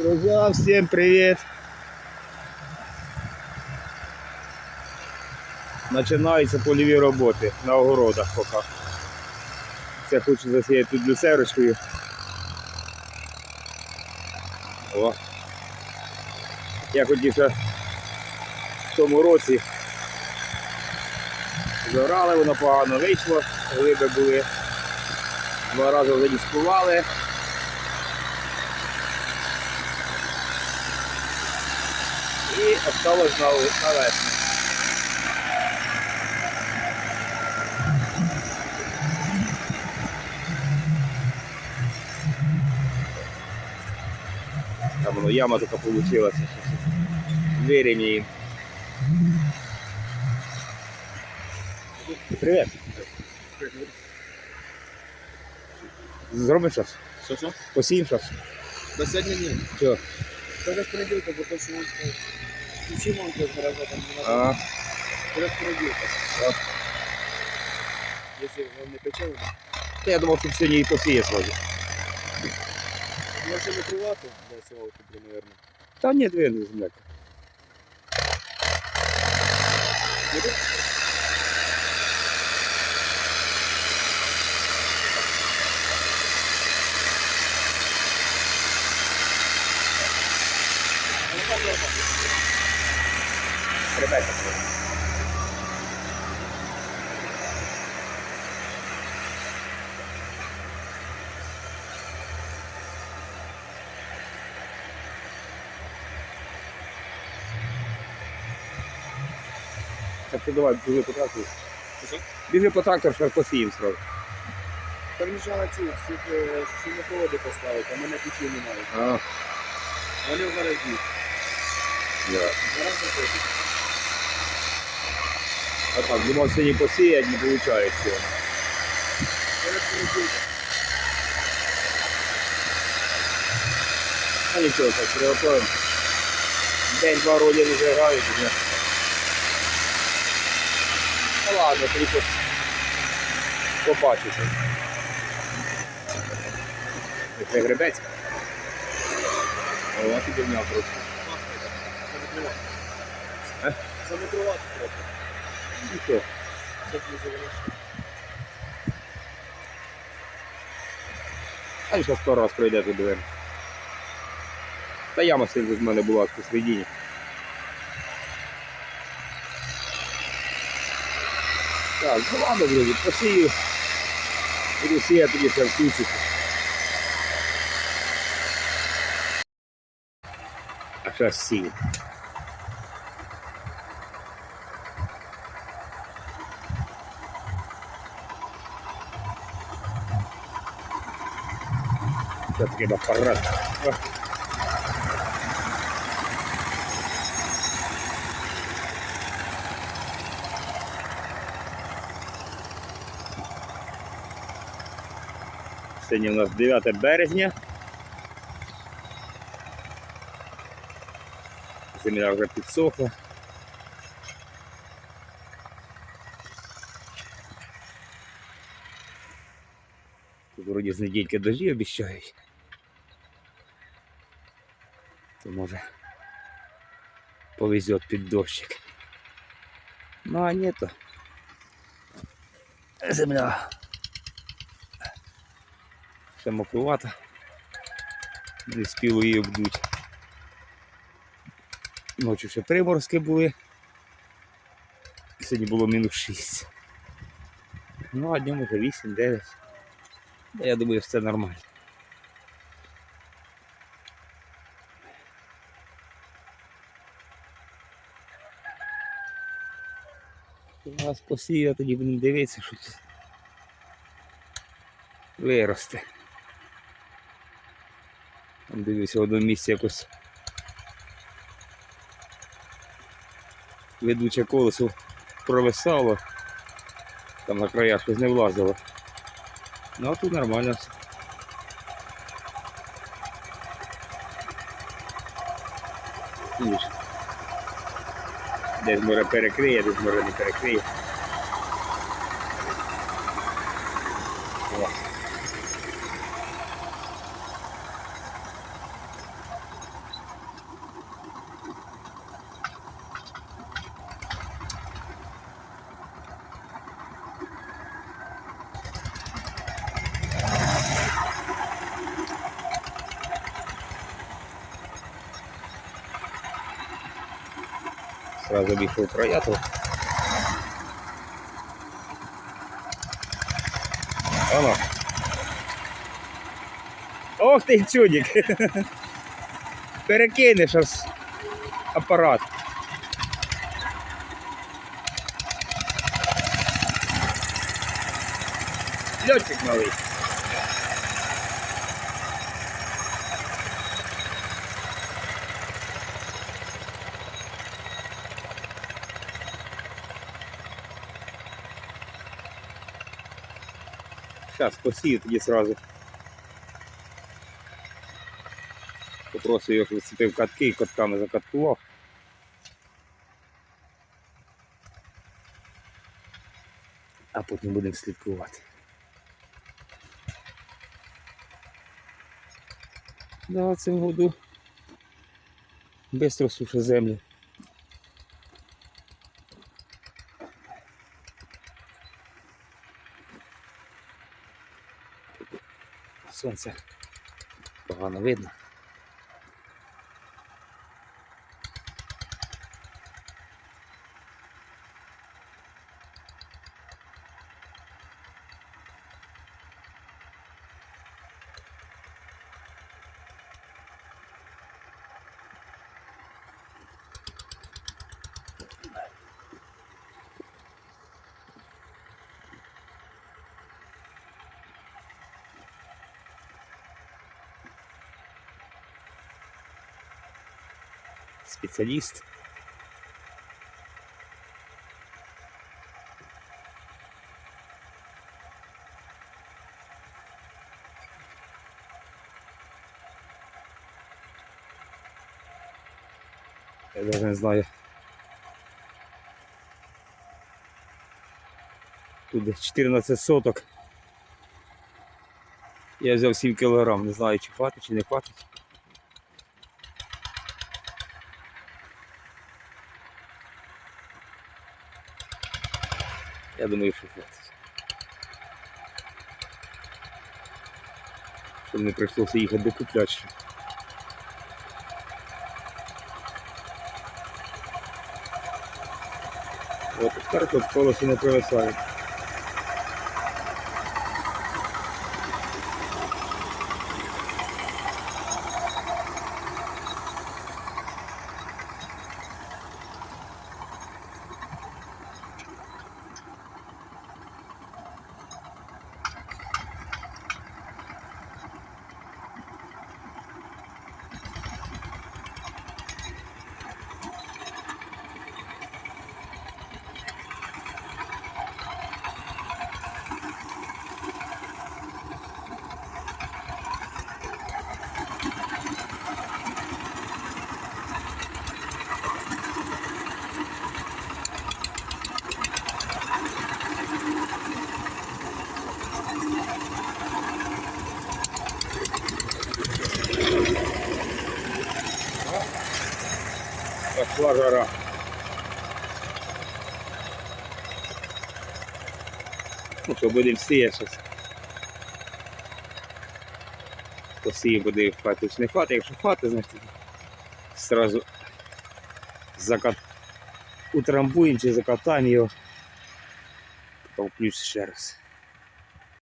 Друзья, всем привет! Починаються польові роботи на огородах поки. Це хочу засіяти тут люцерочкою. О. Я хотів ще в тому році зорали, воно погано вийшло, глиби були. Два рази задіскували. І осталось на, весну. Там воно яма така получилася. Вирівняємо. Привіт. Зробимо щось? Що що? Посіємо щось? До сьогодні ні. Що? Це понеділка, бо то, що включимо он тебе не А, з понеділка. Так. Якщо не качал, та я думав, що сьогодні і посіє сьогодні. може не привату, да, сівалку, блин, наверное. Та ні, дві земляк. Ребята, так що давай, біжи по трактору. Біжи по трактору, що посіємо сразу. Там лежала ці, всі е, поставити, а мене печі немає. А, Вони в гаражі. я. Гараж заходить. А так, думав сьогодні посіять, не виходить цього. А нічого, так, приготуємо. День-два роді не зіграють. ні. Ну ладно, тільки побачите. Це гребець. О, підняв трохи. Замикривати. Е? Замикривати трохи. Завелося. А він ще сто раз пройде туди. двері. Та яма сильно з мене була посередині. Так, ну ладно, друзі, посію. Буду сіяти тоді ще включити. А зараз сію. Це такий апарат. О. Сьогодні у нас 9 березня. Земля вже підсохла. Тут вроді з недільки дожді обіцяють. То може повезет під дощик. Ну а ні то. Земля. Ще мокрувата. Не спіло її обдуть. Ночі ще приморозки були. Сьогодні було мінус 6. Ну, а днем вже 8-9. Я думаю, це нормально. У нас посіяв, тоді будемо дивитися, що тут виросте. Там дивився в одному місці якось ведуче колесо провисало, там на краях щось не влазило. Ну а тут нормально все. Видиш? Десь може перекриє, десь може не перекриє. Сразу обійшов прояту. Ано. Ох ти чудик. Перекинеш апарат. Льотчик малий. Сейчас посію тоді сразу. Попросив його, щоб вицепив катки і котками закаткував. А потім будемо слідкувати. Да, цим году бистро суша землю. Сонце погано видно. Спеціаліст. Я даже не знаю. Тут десь 14 соток. Я взяв 7 кілограм, не знаю, чи хватить, чи не хватить. Я думаю, що хватить. Щоб не прийшлося їхати до куплячки. От тепер тут колесо не провисає. Жара. Ну що, будемо сіяти зараз. Посію буде хватить чи не хватить. Якщо хватить, значить сразу закат... утрамбуємо чи закатаємо його. Включу ще раз.